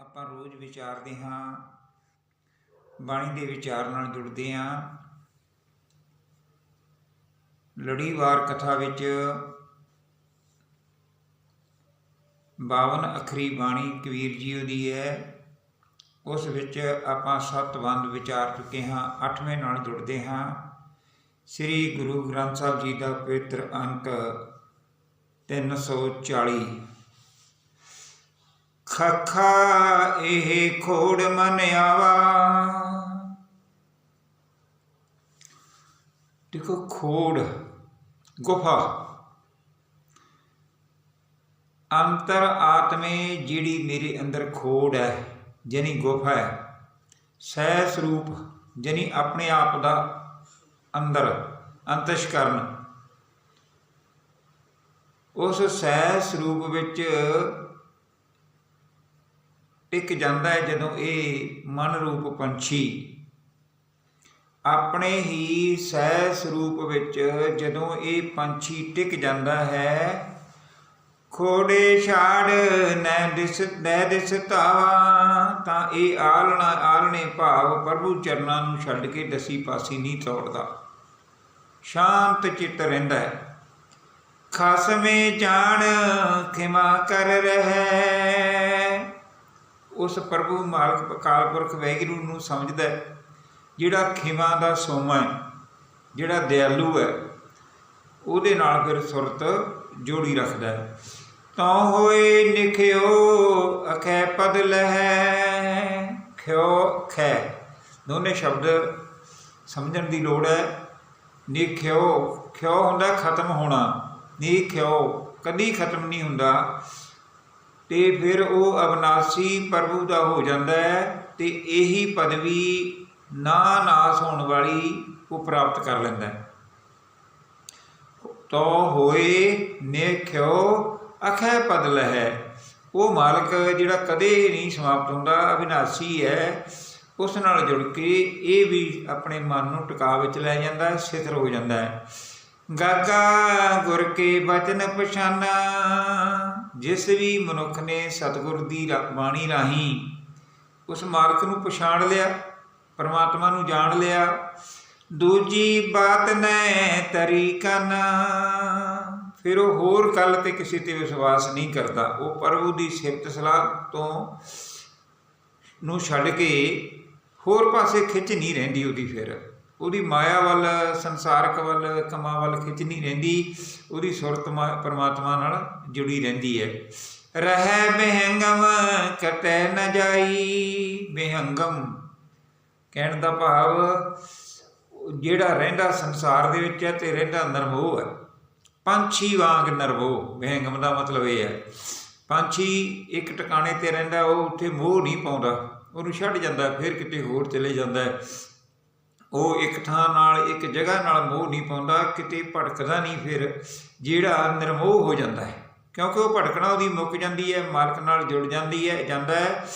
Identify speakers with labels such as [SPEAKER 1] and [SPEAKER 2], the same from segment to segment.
[SPEAKER 1] ਆਪਾਂ ਰੋਜ਼ ਵਿਚਾਰਦੇ ਹਾਂ, ਬਾਣੀ ਦੇ ਵਿਚਾਰ ਨਾਲ ਜੁੜਦੇ ਹਾਂ। ਲੜੀਵਾਰ ਕਥਾ ਵਿੱਚ 52 ਅਖਰੀ ਬਾਣੀ ਕਬੀਰ ਜੀ ਦੀ ਹੈ। ਉਸ ਵਿੱਚ ਆਪਾਂ ਸੱਤ ਬੰਦ ਵਿਚਾਰ ਚੁੱਕੇ ਹਾਂ, ਅੱਠਵੇਂ ਨਾਲ ਜੁੜਦੇ ਹਾਂ। ਸ੍ਰੀ ਗੁਰੂ ਗ੍ਰੰਥ ਸਾਹਿਬ ਜੀ ਦਾ ਪਵਿੱਤਰ ਅੰਕ 340 ਖਖਾ ਇਹ ਖੋੜ ਮਨ ਆਵਾ। ਦੇਖੋ, ਖੋੜ, ਗੁਫਾ। ਅੰਤਰ ਆਤਮੇ ਜਿਹੜੀ ਮੇਰੇ ਅੰਦਰ ਖੋੜ ਹੈ ਜਨੀ ਗੁਫਾ ਹੈ ਸਹਿ ਸਰੂਪ ਜਨੀ ਆਪਣੇ ਆਪ ਦਾ ਅੰਦਰ, ਅੰਤਸ਼ਕਰਨ। ਉਸ ਸਹਿ ਸਰੂਪ ਵਿੱਚ ਟਿਕ ਜਾਂਦਾ ਹੈ ਜਦੋਂ ਇਹ ਮਨ ਰੂਪ ਪੰਛੀ ਆਪਣੇ ਹੀ ਸਹਿ ਸਰੂਪ ਵਿੱਚ ਜਦੋਂ ਇਹ ਪੰਛੀ ਟਿਕ ਜਾਂਦਾ ਹੈ, ਖੋੜੇ ਛਾੜ ਨੈ ਦਿਸ ਨੈ ਦਿਸ ਤਾਵਾ ਤਾਂ ਇਹ ਆਲਣਾ, ਆਲਣੇ ਭਾਵ ਪ੍ਰਭੂ ਚਰਨਾਂ ਨੂੰ ਛੱਡ ਕੇ ਦਸੀ ਪਾਸੀ ਨਹੀਂ ਤੋੜਦਾ। ਸ਼ਾਂਤ ਚਿੱਤ ਰਹਿੰਦਾ ਹੈ। ਖਸਮੇ ਜਾਣ, ਖਿਮਾ ਕਰ ਰਹਿ ਉਸ ਪ੍ਰਭੂ ਮਾਲਕ ਅਕਾਲ ਪੁਰਖ ਵੈਗਰੂ ਨੂੰ ਸਮਝਦਾ ਹੈ, ਜਿਹੜਾ ਖਿਮਾ ਦਾ ਸੋਮਾ ਹੈ, ਜਿਹੜਾ ਦਿਆਲੂ ਹੈ, ਉਹਦੇ ਨਾਲ ਫਿਰ ਸੁਰਤ ਜੋੜੀ ਰੱਖਦਾ ਹੈ। ਤਾਂ ਹੋਏ ਨਿਖਿਓ, ਅਖੈ ਪਦ ਲਹਿ, ਖਿਓ ਖੈ। ਦੋਨੇ ਸ਼ਬਦ ਸਮਝਣ ਦੀ ਲੋੜ ਹੈ। ਨਿਖਿਓ, ਖਿਓ ਹੁੰਦਾ ਖਤਮ ਹੋਣਾ, ਨਿਖਿਓ ਕਦੀ ਖਤਮ ਨਹੀਂ ਹੁੰਦਾ। ਤੇ ਫਿਰ ਉਹ ਅਬਨਾਸੀ ਪ੍ਰਭੂ ਦਾ ਹੋ ਜਾਂਦਾ ਹੈ ਤੇ ਇਹੀ ਪਦਵੀ ਨਾ ਨਾਸ ਹੋਣ ਵਾਲੀ ਉਹ ਪ੍ਰਾਪਤ ਕਰ ਲੈਂਦਾ ਹੈ। ਤੋ ਹੋਏ ਨੇਖਿਓ ਅਖੈ ਪਦਲ ਹੈ ਉਹ ਮਾਲਕ ਜਿਹੜਾ ਕਦੇ ਨਹੀਂ ਸਮਾਪਤ ਹੁੰਦਾ ਅਵਿਨਾਸੀ ਹੈ, ਉਸ ਨਾਲ ਜੁੜ ਕੇ ਇਹ ਵੀ ਆਪਣੇ ਮਨ ਨੂੰ ਟਿਕਾ ਵਿੱਚ ਲੈ ਜਾਂਦਾ ਹੈ, ਸਿਥਰ ਹੋ ਜਾਂਦਾ ਹੈ। ਗਾਗਾ ਗੁਰ ਕੇ ਬਚਨ ਪਛਾਨਾ। ਜਿਸ ਵੀ ਮਨੁੱਖ ਨੇ ਸਤਿਗੁਰ ਦੀ ਬਾਣੀ ਰਾਹੀਂ ਉਸ ਮਾਲਕ ਨੂੰ ਪਛਾਣ ਲਿਆ, ਪਰਮਾਤਮਾ ਨੂੰ ਜਾਣ ਲਿਆ, ਦੂਜੀ ਬਾਤ ਨੈ ਤਰੀਕਨ ਫਿਰ ਉਹ ਹੋਰ ਗੱਲ ਤੇ ਕਿਸੇ ਤੇ ਵਿਸ਼ਵਾਸ ਨਹੀਂ ਕਰਦਾ। ਉਹ ਪ੍ਰਭੂ ਦੀ ਸਿਫਤ ਸਲਾਹ ਤੋਂ ਨੂੰ ਛੱਡ ਕੇ ਹੋਰ ਪਾਸੇ ਖਿੱਚ ਨਹੀਂ ਰਹਿੰਦੀ ਉਹਦੀ ਫਿਰ। ਉਹਦੀ ਮਾਇਆ ਵੱਲ, ਸੰਸਾਰਕ ਵੱਲ, ਕਮਾ ਵੱਲ ਖਿੱਚਣੀ ਰਹਿੰਦੀ। ਉਹਦੀ ਸੁਰਤ ਮਾ- ਪਰਮਾਤਮਾ ਨਾਲ ਜੁੜੀ ਰਹਿੰਦੀ ਹੈ। ਰਹਿ ਬਿਹੰਗਮ, ਕਟੈ ਨ ਜਾਈ। ਬਿਹੰਗਮ ਕਹਿਣ ਦਾ ਭਾਵ, ਜਿਹੜਾ ਰਹਿੰਦਾ ਸੰਸਾਰ ਦੇ ਵਿੱਚ ਹੈ ਤੇ ਰਹਿੰਦਾ ਨਰਮੋਹ ਹੈ। ਪੰਛੀ ਵਾਂਗ ਨਰਮੋਹ ਵਿਹੰਗਮ ਦਾ ਮਤਲਬ ਇਹ ਹੈ। ਪੰਛੀ ਇੱਕ ਟਿਕਾਣੇ ਤੇ ਰਹਿੰਦਾ, ਉਹ ਉੱਥੇ ਮੋਹ ਨਹੀਂ ਪਾਉਂਦਾ। ਉਹਨੂੰ ਛੱਡ ਜਾਂਦਾ, ਫਿਰ ਕਿਤੇ ਹੋਰ ਚਲੇ ਜਾਂਦਾ ਉਹ ਇੱਕ ਥਾਂ ਨਾਲ ਇੱਕ ਜਗ੍ਹਾ ਨਾਲ ਮੋਹ ਨਹੀਂ ਪਾਉਂਦਾ, ਕਿਤੇ ਭਟਕਦਾ ਨਹੀਂ ਫਿਰ, ਜਿਹੜਾ ਨਿਰਮੋਹ ਹੋ ਜਾਂਦਾ ਹੈ। ਕਿਉਂਕਿ ਉਹ ਭਟਕਣਾ ਉਹਦੀ ਮੁੱਕ ਜਾਂਦੀ ਹੈ, ਮਾਲਕ ਨਾਲ ਜੁੜ ਜਾਂਦੀ ਹੈ, ਜਾਂਦਾ ਹੈ।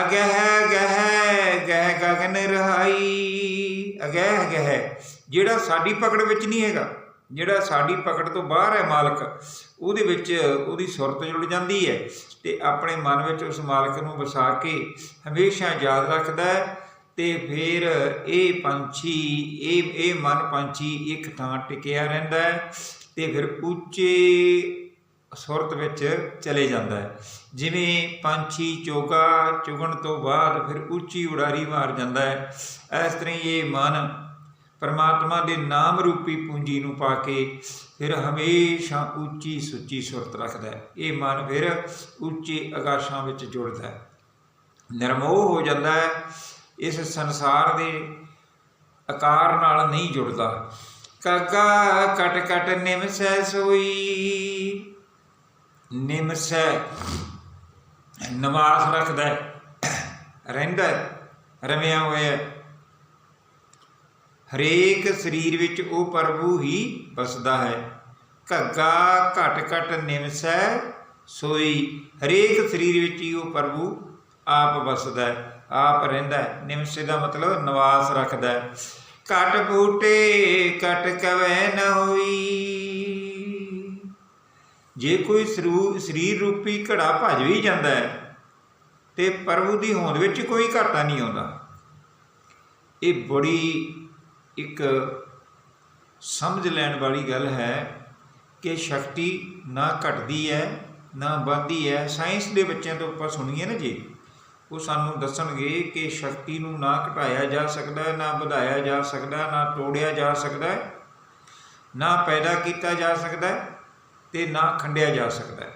[SPEAKER 1] ਅਗਹਿ, ਗਹਿ ਗਹਿ ਗਗਨ ਰਹਾਈ। ਅਗਹਿ, ਗਹਿ, ਜਿਹੜਾ ਸਾਡੀ ਪਕੜ ਵਿੱਚ ਨਹੀਂ ਹੈਗਾ, ਜਿਹੜਾ ਸਾਡੀ ਪਕੜ ਤੋਂ ਬਾਹਰ ਹੈ ਮਾਲਕ, ਉਹਦੇ ਵਿੱਚ ਉਹਦੀ ਸੁਰਤ ਜੁੜ ਜਾਂਦੀ ਹੈ ਤੇ ਆਪਣੇ ਮਨ ਵਿੱਚ ਉਸ ਮਾਲਕ ਨੂੰ ਵਸਾ ਕੇ ਹਮੇਸ਼ਾ ਯਾਦ ਰੱਖਦਾ ਹੈ। ਤੇ ਫਿਰ ਇਹ ਪੰਛੀ, ਇਹ ਇਹ ਮਨ ਪੰਛੀ ਇੱਕ ਥਾਂ ਟਿਕਿਆ ਰਹਿੰਦਾ ਹੈ ਤੇ ਫਿਰ ਉੱਚੇ ਸੁਰਤ ਵਿੱਚ ਚਲੇ ਜਾਂਦਾ ਹੈ। ਜਿਵੇਂ ਪੰਛੀ ਚੋਗਾ ਚੁਗਣ ਤੋਂ ਬਾਅਦ ਫਿਰ ਉੱਚੀ ਉਡਾਰੀ ਮਾਰ ਜਾਂਦਾ ਹੈ। ਇਸ ਤਰ੍ਹਾਂ ਹੀ ਇਹ ਮਨ ਪਰਮਾਤਮਾ ਦੇ ਨਾਮ ਰੂਪੀ ਪੂੰਜੀ ਨੂੰ ਪਾ ਕੇ ਫਿਰ ਹਮੇਸ਼ਾ ਉੱਚੀ ਸੁੱਚੀ ਸੁਰਤ ਰੱਖਦਾ ਹੈ। ਇਹ ਮਨ ਫਿਰ ਉੱਚੇ ਆਕਾਸ਼ਾਂ ਵਿੱਚ ਜੁੜਦਾ ਹੈ। ਨਿਰਮੋਹ ਹੋ ਜਾਂਦਾ ਹੈ। ਇਸ ਸੰਸਾਰ ਦੇ ਆਕਾਰ ਨਾਲ ਨਹੀਂ ਜੁੜਦਾ। ਕਾਗਾ ਕਟ ਕਟ ਨਿਮਸੈ ਸੋਈ। ਨਿਮਸੈ ਨਵਾਸ ਰੱਖਦਾ ਰਹਿੰਦਾ ਰਮਿਆ ਹੋਇਆ ਹਰੇਕ ਸਰੀਰ ਵਿੱਚ ਉਹ ਪ੍ਰਭੂ ਹੀ ਵਸਦਾ ਹੈ। ਘੱਗਾ ਘਟ ਘਟ ਨਿਮਸੈ ਸੋਈ। ਹਰੇਕ ਸਰੀਰ ਵਿੱਚ ਹੀ ਉਹ ਪ੍ਰਭੂ ਆਪ ਵਸਦਾ ਹੈ। ਆਪ ਰਹਿੰਦਾ ਨਿਮਸੇ ਦਾ ਮਤਲਬ ਨਿਵਾਸ ਰੱਖਦਾ ਹੈ। ਘਟ ਬੂਟੇ, ਘਟ ਕਵੈ ਨ ਹੋਈ। ਜੇ ਕੋਈ ਸਰੂ- ਸਰੀਰ ਰੂਪੀ ਘੜਾ ਭਜ ਵੀ ਜਾਂਦਾ ਹੈ, ਤੇ ਪ੍ਰਭੂ ਦੀ ਹੋਂਦ ਵਿੱਚ ਕੋਈ ਘਾਟਾ ਨਹੀਂ ਆਉਂਦਾ। ਇਹ ਬੜੀ ਇੱਕ ਸਮਝ ਲੈਣ ਵਾਲੀ ਗੱਲ ਹੈ ਕਿ ਸ਼ਕਤੀ ਨਾ ਘਟਦੀ ਹੈ, ਨਾ ਵੱਧਦੀ ਹੈ। ਸਾਇੰਸ ਦੇ ਬੱਚਿਆਂ ਤੋਂ ਆਪਾਂ ਸੁਣੀਏ ਨਾ ਜੀ। ਉਹ ਸਾਨੂੰ ਦੱਸਣਗੇ ਕਿ ਸ਼ਕਤੀ ਨੂੰ ਨਾ ਘਟਾਇਆ ਜਾ ਸਕਦਾ ਨਾ ਵਧਾਇਆ ਜਾ ਸਕਦਾ, ਨਾ ਤੋੜਿਆ ਜਾ ਸਕਦਾ ਨਾ ਪੈਦਾ ਕੀਤਾ ਜਾ ਸਕਦਾ ਹੈ ਤੇ ਨਾ ਖੰਡਿਆ ਜਾ ਸਕਦਾ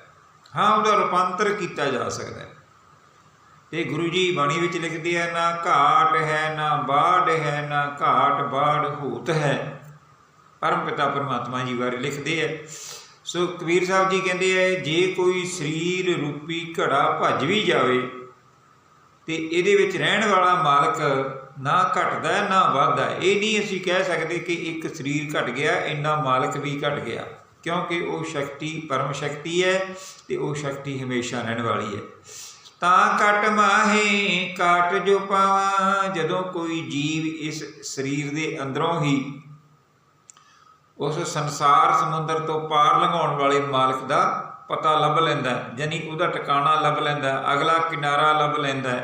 [SPEAKER 1] ਹਾਂ। ਉਹਦਾ ਰੂਪਾਂਤਰ ਕੀਤਾ ਜਾ ਸਕਦਾ ਹੈ। ਤੇ ਗੁਰੂ ਜੀ ਬਾਣੀ ਵਿੱਚ ਲਿਖਦੇ ਆ, ਨਾ ਘਾਟ ਹੈ, ਨਾ ਬਾੜ ਹੈ, ਨਾ ਘਾਟ ਬਾੜ ਹੂਤ ਹੈ। ਪਰਮ ਪਿਤਾ ਪਰਮਾਤਮਾ ਜੀ ਬਾਰੇ ਲਿਖਦੇ ਆ। ਸੋ ਕਬੀਰ ਸਾਹਿਬ ਜੀ ਕਹਿੰਦੇ ਆ, ਜੇ ਕੋਈ ਸਰੀਰ ਰੂਪੀ ਘੜਾ ਭੱਜ ਵੀ ਜਾਵੇ ਤੇ ਇਹਦੇ ਵਿੱਚ ਰਹਿਣ ਵਾਲਾ ਮਾਲਕ ਨਾ ਘਟਦਾ, ਨਾ ਵੱਧਦਾ। ਇਹ ਨਹੀਂ ਅਸੀਂ ਕਹਿ ਸਕਦੇ ਕਿ ਇੱਕ ਸਰੀਰ ਘਟ ਗਿਆ, ਇੰਨਾ ਮਾਲਕ ਵੀ ਘਟ ਗਿਆ। ਕਿਉਂਕਿ ਉਹ ਸ਼ਕਤੀ, ਪਰਮ ਸ਼ਕਤੀ ਹੈ ਤੇ ਉਹ ਸ਼ਕਤੀ ਹਮੇਸ਼ਾ ਰਹਿਣ ਵਾਲੀ ਹੈ। ਤਾਂ ਕਟ ਮਾਹੇ ਕਾਟ ਜੋ ਪਾਵਾਂ, ਜਦੋਂ ਕੋਈ ਜੀਵ ਇਸ ਸਰੀਰ ਦੇ ਅੰਦਰੋਂ ਹੀ ਉਸ ਸੰਸਾਰ ਸਮੁੰਦਰ ਤੋਂ ਪਾਰ ਲੰਘਾਉਣ ਵਾਲੇ ਮਾਲਕ ਦਾ ਪਤਾ ਲੱਭ ਲੈਂਦਾ ਯਾਨੀ ਉਹਦਾ ਟਿਕਾਣਾ ਲੱਭ ਲੈਂਦਾ ਅਗਲਾ ਕਿਨਾਰਾ ਲੱਭ ਲੈਂਦਾ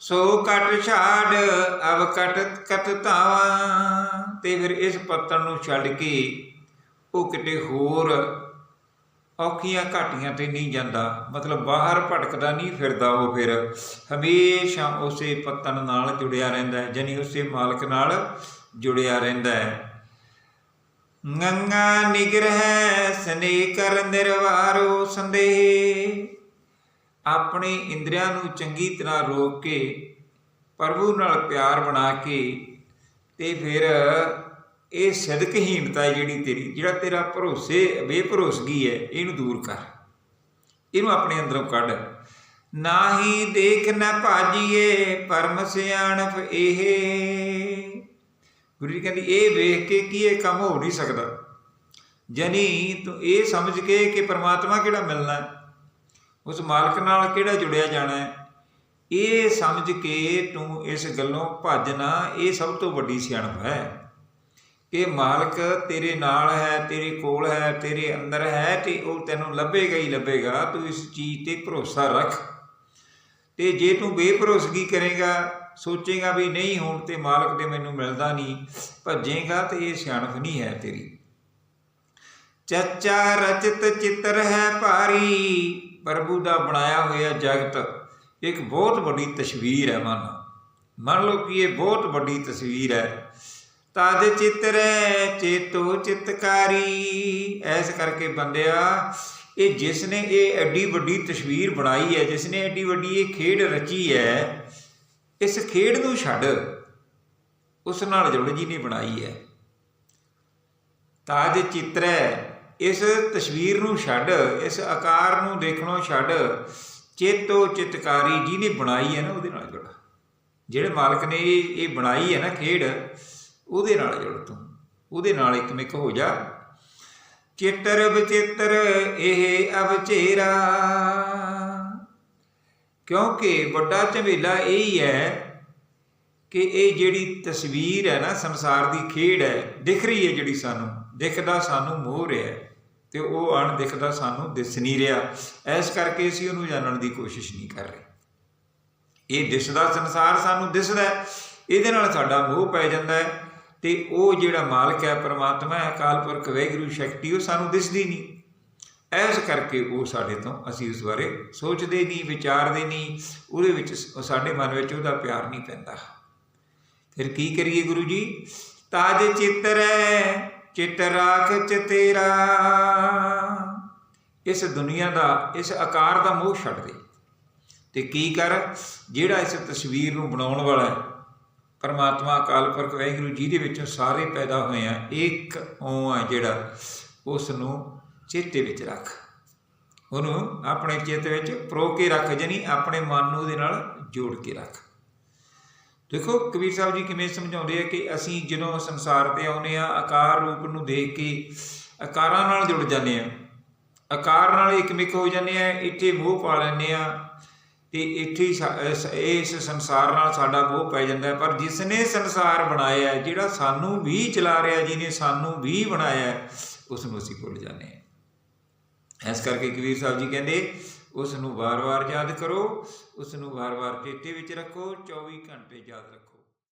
[SPEAKER 1] ਸੋ ਕਟ ਛਾੜ ਅਵ ਕਟ ਕਟ ਤਾਵਾ ਤੇ ਫਿਰ ਇਸ ਪੱਤਣ ਨੂੰ ਛੱਡ ਕੇ ਉਹ ਕਿਤੇ ਹੋਰ ਔਖੀਆਂ ਘਾਟੀਆਂ ਤੇ ਨਹੀਂ ਜਾਂਦਾ, ਮਤਲਬ ਬਾਹਰ ਭਟਕਦਾ ਨਹੀਂ ਫਿਰਦਾ ਉਹ ਫਿਰ। ਹਮੇਸ਼ਾ ਉਸੇ ਪੱਤਣ ਨਾਲ ਜੁੜਿਆ ਰਹਿੰਦਾ ਹੈ, ਯਾਨੀ ਉਸੇ ਮਾਲਕ ਨਾਲ ਜੁੜਿਆ ਰਹਿੰਦਾ ਹੈ। ਗੰਗਾ ਨਿਗਰਹਿ ਸਨੇ ਕਰ ਨਿਰਵਾਰੋ ਸੰਦੇਹ। ਆਪਣੇ ਇੰਦਰੀਆਂ ਨੂੰ ਚੰਗੀ ਤਰ੍ਹਾਂ ਰੋਕ ਕੇ, ਪ੍ਰਭੂ ਨਾਲ ਪਿਆਰ ਬਣਾ ਕੇ ਤੇ ਫਿਰ ਇਹ ਸਦਕਹੀਣਤਾ ਹੈ ਜਿਹੜੀ ਤੇਰੀ, ਜਿਹੜਾ ਤੇਰਾ ਭਰੋਸੇ, ਬੇਭਰੋਸਗੀ ਹੈ, ਇਹਨੂੰ ਦੂਰ ਕਰ। ਇਹਨੂੰ ਆਪਣੇ ਅੰਦਰੋਂ ਕੱਢ। ਨਾਹੀ ਦੇਖ ਨਾ ਭਾਜੀਏ, ਪਰਮ ਸਿਆਣਪ ਇਹ। ਗੁਰੂ ਜੀ ਕਹਿੰਦੀ, ਇਹ ਵੇਖ ਕੇ ਕੀ ਇਹ ਕੰਮ ਹੋ ਨਹੀਂ ਸਕਦਾ। ਜਨੀ ਤੂੰ ਇਹ ਸਮਝ ਕੇ ਕਿ ਪਰਮਾਤਮਾ ਕਿਹੜਾ ਮਿਲਣਾ ਹੈ, ਉਸ ਮਾਲਕ ਨਾਲ ਕਿਹੜਾ ਜੁੜਿਆ ਜਾਣਾ ਹੈ, ਇਹ ਸਮਝ ਕੇ ਤੂੰ ਇਸ ਗੱਲੋਂ ਭੱਜਣਾ ਇਹ ਸਭ ਤੋਂ ਵੱਡੀ ਸਿਆਣਪ ਹੈ। ਕਿ ਮਾਲਕ ਤੇਰੇ ਨਾਲ ਹੈ, ਤੇਰੇ ਕੋਲ ਹੈ, ਤੇਰੇ ਅੰਦਰ ਹੈ ਤੇ ਉਹ ਤੈਨੂੰ ਲੱਭੇਗਾ ਹੀ ਲੱਭੇਗਾ, ਤੂੰ ਇਸ ਚੀਜ਼ ਤੇ ਭਰੋਸਾ ਰੱਖ। ਤੇ ਜੇ ਤੂੰ ਬੇਭਰੋਸਗੀ ਕਰੇਗਾ ਸੋਚੇਗਾ ਵੀ ਨਹੀਂ, ਹੁਣ ਤੇ ਮਾਲਕ ਦੇ ਮੈਨੂੰ ਮਿਲਦਾ ਨਹੀਂ, ਭੱਜੇਗਾ ਤੇ ਇਹ ਸਿਆਣਪ ਨਹੀਂ ਹੈ ਤੇਰੀ। ਚੱਚਾ ਰਚਿਤ ਚਿੱਤਰ ਹੈ ਭਾਰੀ, ਪ੍ਰਭੂ ਦਾ ਬਣਾਇਆ ਹੋਇਆ ਜਗਤ, ਇੱਕ ਬਹੁਤ ਵੱਡੀ ਤਸਵੀਰ ਹੈ ਮਨ। ਮੰਨ ਲਓ ਕਿ ਇਹ ਬਹੁਤ ਵੱਡੀ ਤਸਵੀਰ ਹੈ। ਤਦ ਚਿਤਰੈ ਚੇਤੋ ਚਿਤਕਾਰੀ, ਐਸ ਕਰਕੇ ਬੰਦਿਆ, ਇਹ ਜਿਸ ਨੇ ਇਹ ਐਡੀ ਵੱਡੀ ਤਸਵੀਰ ਬਣਾਈ ਹੈ ਜਿਸ ਨੇ ਐਡੀ ਵੱਡੀ ਇਹ ਖੇਡ ਰਚੀ ਹੈ ਇਸ ਖੇਡ ਨੂੰ ਛੱਡ ਉਸ ਨਾਲ ਜੁੜ ਜੀ ਨੇ ਬਣਾਈ ਹੈ। ਤਾਜ ਚਿਤਰੈ ਇਸ ਤਸਵੀਰ ਨੂੰ ਛੱਡ, ਇਸ ਆਕਾਰ ਨੂੰ ਦੇਖਣੋਂ ਛੱਡ, ਚੇਤੋ ਚਿਤਕਾਰੀ ਜਿਹਨੇ ਬਣਾਈ ਹੈ ਨਾ ਉਹਦੇ ਨਾਲ ਜੁੜ। ਜਿਹੜੇ ਮਾਲਕ ਨੇ ਇਹ ਬਣਾਈ ਹੈ ਨਾ ਖੇਡ, ਉਹਦੇ ਨਾਲ ਜੁੜ ਤੂੰ। ਉਹਦੇ ਨਾਲ ਇੱਕ ਮਿਕ ਹੋ ਜਾ। ਚਿੱਤਰ ਵਿਚਿੱਤਰ, ਇਹ ਅਵਚੇਰਾ। ਕਿਉਂਕਿ ਵੱਡਾ ਝਵੇਲਾ ਇਹ ਹੀ ਹੈ ਕਿ ਇਹ ਜਿਹੜੀ ਤਸਵੀਰ ਹੈ ਨਾ, ਸੰਸਾਰ ਦੀ ਖੇਡ ਹੈ, ਦਿਖ ਰਹੀ ਹੈ ਜਿਹੜੀ ਸਾਨੂੰ, ਦਿਖਦਾ ਸਾਨੂੰ ਮੋਹ ਰਿਹਾ ਹੈ ਤੇ ਉਹ ਅਣ ਦਿਖਦਾ ਸਾਨੂੰ ਦਿਸ ਨਹੀਂ ਰਿਹਾ। ਐਸ ਕਰਕੇ ਅਸੀਂ ਉਹਨੂੰ ਜਾਣਨ ਦੀ ਕੋਸ਼ਿਸ਼ ਨਹੀਂ ਕਰ ਰਹੇ। ਇਹ ਦਿਸਦਾ ਸੰਸਾਰ ਸਾਨੂੰ ਦਿਸਦਾ ਇਹਦੇ ਨਾਲ ਸਾਡਾ ਮੋਹ ਪੈ ਜਾਂਦਾ ਹੈ ਤੇ ਉਹ ਜਿਹੜਾ ਮਾਲਕ ਹੈ, ਪਰਮਾਤਮਾ ਹੈ, ਅਕਾਲ ਪੁਰਖ ਵੈਗੁਰੂ ਸ਼ਕਤੀ, ਉਹ ਸਾਨੂੰ ਦਿਸਦੀ ਨਹੀਂ। ਐਸ ਕਰਕੇ ਉਹ ਸਾਡੇ ਤੋਂ ਅਸੀਂ ਉਸ ਬਾਰੇ ਸੋਚਦੇ ਨਹੀਂ, ਵਿਚਾਰਦੇ ਨਹੀਂ, ਉਹਦੇ ਵਿੱਚ ਸਾਡੇ ਮਨ ਵਿੱਚ ਉਹਦਾ ਪਿਆਰ ਨਹੀਂ ਪੈਂਦਾ। ਫਿਰ ਕੀ ਕਰੀਏ ਗੁਰੂ ਜੀ ਤਾਜ ਚਿੱਤਰ ਚਿੱਤ ਰਾਖ ਚਤੇਰਾ ਇਸ ਦੁਨੀਆ ਦਾ, ਇਸ ਆਕਾਰ ਦਾ ਮੋਹ ਛੱਡ ਦੇ। ਤੇ ਕੀ ਕਰ? ਜਿਹੜਾ ਇਸ ਤਸਵੀਰ ਨੂੰ ਬਣਾਉਣ ਵਾਲਾ ਹੈ, ਪਰਮਾਤਮਾ, ਅਕਾਲ ਪੁਰਖ, ਵਾਹਿਗੁਰੂ ਜੀ ਦੇ ਵਿੱਚੋਂ ਸਾਰੇ ਪੈਦਾ ਹੋਏ ਆ, ਇੱਕ ਓਂ ਆ ਜਿਹੜਾ ਉਸ ਨੂੰ ਚੇਤੇ ਵਿੱਚ ਰੱਖ। ਉਹਨੂੰ ਆਪਣੇ ਚਿੱਤ ਵਿੱਚ ਪਰੋ ਕੇ ਰੱਖ ਜਣੀ ਆਪਣੇ ਮਨ ਨੂੰ ਉਹਦੇ ਨਾਲ ਜੋੜ ਕੇ ਰੱਖ। ਦੇਖੋ ਕਬੀਰ ਸਾਹਿਬ ਜੀ ਕਿਵੇਂ ਸਮਝਾਉਂਦੇ ਆ ਕਿ ਅਸੀਂ ਜਦੋਂ ਸੰਸਾਰ ਤੇ ਆਉਨੇ ਆ ਆਕਾਰ ਰੂਪ ਨੂੰ ਦੇਖ ਕੇ ਆਕਾਰਾਂ ਨਾਲ ਜੁੜ ਜਾਂਦੇ ਆ ਆਕਾਰ ਨਾਲ ਇੱਕ ਮਿਕ ਹੋ ਜਾਂਦੇ ਆ ਇੱਥੇ ਮੋਹ ਪਾ ਲੈਂਦੇ ਆ ਤੇ ਇੱਥੇ ਹੀ ਇਸ- ਸੰਸਾਰ ਨਾਲ ਸਾਡਾ ਮੋਹ ਪੈ ਜਾਂਦਾ ਪਰ ਜਿਸ ਨੇ ਸੰਸਾਰ ਬਣਾਇਆ ਜਿਹੜਾ ਸਾਨੂੰ ਵੀ ਚਲਾ ਰਿਹਾ ਜਿਹਨੇ ਸਾਨੂੰ ਵੀ ਬਣਾਇਆ ਹੈ, ਉਸ ਨੂੰ ਅਸੀਂ ਭੁੱਲ ਜਾਂਦੇ ਹਾਂ। ਇਸ ਕਰਕੇ ਕਬੀਰ ਸਾਹਿਬ ਜੀ ਕਹਿੰਦੇ ਉਸ ਨੂੰ ਵਾਰ-ਵਾਰ ਯਾਦ ਕਰੋ ਉਸ ਨੂੰ ਵਾਰ-ਵਾਰ ਚੇਤੇ ਵਿੱਚ ਰੱਖੋ 24 ਘੰਟੇ ਯਾਦ ਰੱਖੋ।